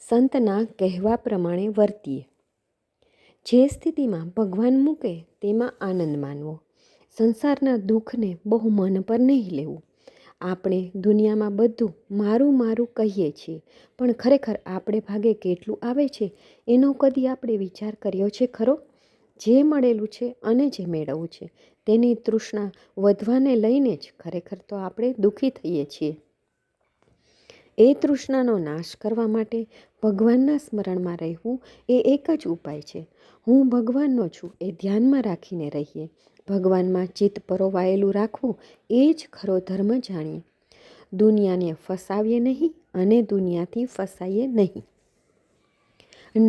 સંતના કહેવા પ્રમાણે વર્તીએ. જે સ્થિતિમાં ભગવાન મૂકે તેમાં આનંદ માનવો. સંસારના દુઃખને બહુ મન પર નહીં લેવું. આપણે દુનિયામાં બધું મારું મારું કહીએ છીએ, પણ ખરેખર આપણે ભાગે કેટલું આવે છે, એનો કદી આપણે વિચાર કર્યો છે ખરો? જે મળેલું છે અને જે મેળવવું છે, તેની તૃષ્ણા વધવાને લઈને જ ખરેખર તો આપણે દુઃખી થઈએ છીએ. એ તૃષ્ણાનો નાશ કરવા માટે ભગવાનના સ્મરણમાં રહેવું એ એક જ ઉપાય છે. હું ભગવાનનો છું એ ધ્યાનમાં રાખીને રહીએ. ભગવાનમાં ચિત્ત પરોવાયેલું રાખવું એ જ ખરો ધર્મ જાણીએ. દુનિયાને ફસાવીએ નહીં અને દુનિયાથી ફસાઈએ નહીં.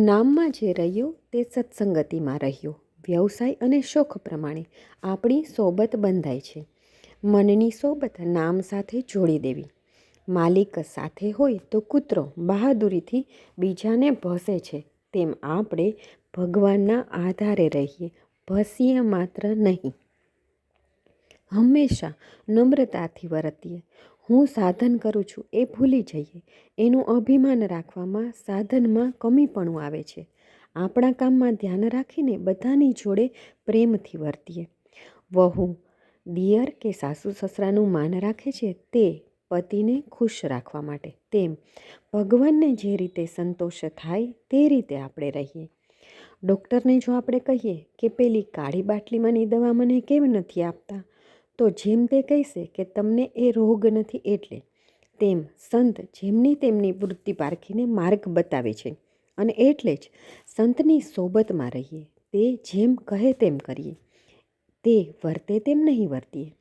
નામમાં જે રહ્યો તે સત્સંગતિમાં રહ્યો. વ્યવસાય અને શોખ પ્રમાણે આપણી સોબત બંધાય છે. મનની સોબત નામ સાથે જોડી દેવી. માલિક સાથે હોય તો કૂતરો બહાદુરીથી બીજાને ભસે છે. તેમ આપણે ભગવાનના આધારે રહીએ, ભસીએ માત્ર નહીં. હંમેશા નમ્રતાથી વર્તીએ. હું સાધન કરું છું એ ભૂલી જઈએ. એનું અભિમાન રાખવામાં સાધનમાં કમીપણું આવે છે. આપણા કામમાં ધ્યાન રાખીને બધાની જોડે પ્રેમથી વર્તીએ. વહુ, દિયર કે સાસુ સસરાનું માન રાખે છે તે પતિને ખુશ રાખવા માટે. તેમ ભગવાનને જે રીતે સંતોષ થાય તે રીતે આપણે રહીએ. ડૉક્ટરને જો આપણે કહીએ કે પેલી કાળી બાટલીમાંની દવા મને કેમ નથી આપતા, તો જેમ તે કહેશે કે તમને એ રોગ નથી એટલે. તેમ સંત જેમની તેમની વૃત્તિ પારખીને માર્ગ બતાવે છે અને એટલે જ સંતની સોબતમાં રહીએ. તે જેમ કહે તેમ કરીએ. તે વર્તે તેમ નહીં વર્તીએ.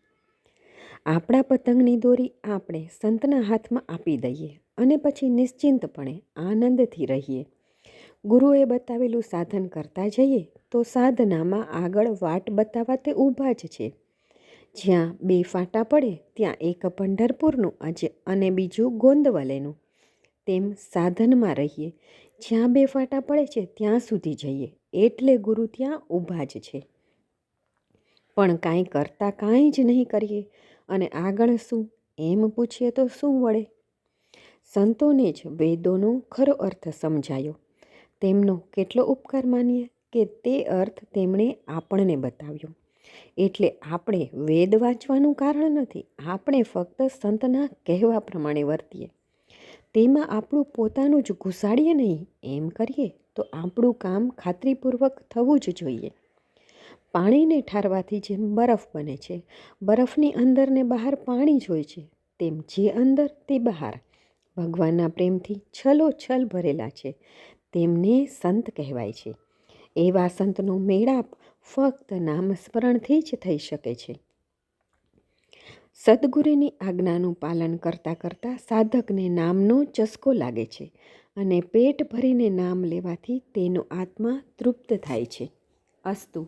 આપણા પતંગની દોરી આપણે સંતના હાથમાં આપી દઈએ અને પછી નિશ્ચિંતપણે આનંદથી રહીએ. ગુરુએ બતાવેલું સાધન કરતા જઈએ તો સાધનામાં આગળ વાટ બતાવવા તે ઊભા જ છે. જ્યાં બે ફાટા પડે ત્યાં એક પંઢરપુરનું આજે અને બીજું ગોંદવલેનું. તેમ સાધનમાં રહીએ. જ્યાં બે ફાટા પડે છે ત્યાં સુધી જઈએ. એટલે ગુરુ ત્યાં ઊભા જ છે. પણ કાંઈ કરતાં કાંઈ જ નહીં કરીએ. અને આગળ શું? એમ પૂછીએ તો શું વળે? સંતોને જ વેદોનો ખરો અર્થ સમજાયો. તેમનો કેટલો ઉપકાર માનીએ કે તે અર્થ તેમણે આપણને બતાવ્યો. એટલે આપણે વેદ વાંચવાનું કારણ નથી, આપણે ફક્ત સંતના કહેવા પ્રમાણે વર્તીએ. તેમાં આપણું પોતાનું જ ઘુસાડીએ નહીં, એમ કરીએ તો આપણું કામ ખાતરીપૂર્વક થવું જ જોઈએ. પાણીને ઠારવાથી જેમ બરફ બને છે, બરફની અંદર ને બહાર પાણી જ હોય છે, તેમ જે અંદર તે બહાર. ભગવાનના પ્રેમથી છલો છલ ભરેલા છે, તેમને સંત કહેવાય છે. એવા સંતનો મેળાપ ફક્ત નામસ્મરણથી જ થઈ શકે છે. સદગુરુની આજ્ઞાનું પાલન કરતાં કરતાં સાધકને નામનો ચસ્કો લાગે છે અને પેટ ભરીને નામ લેવાથી તેનો આત્મા તૃપ્ત થાય છે. અસ્તુ.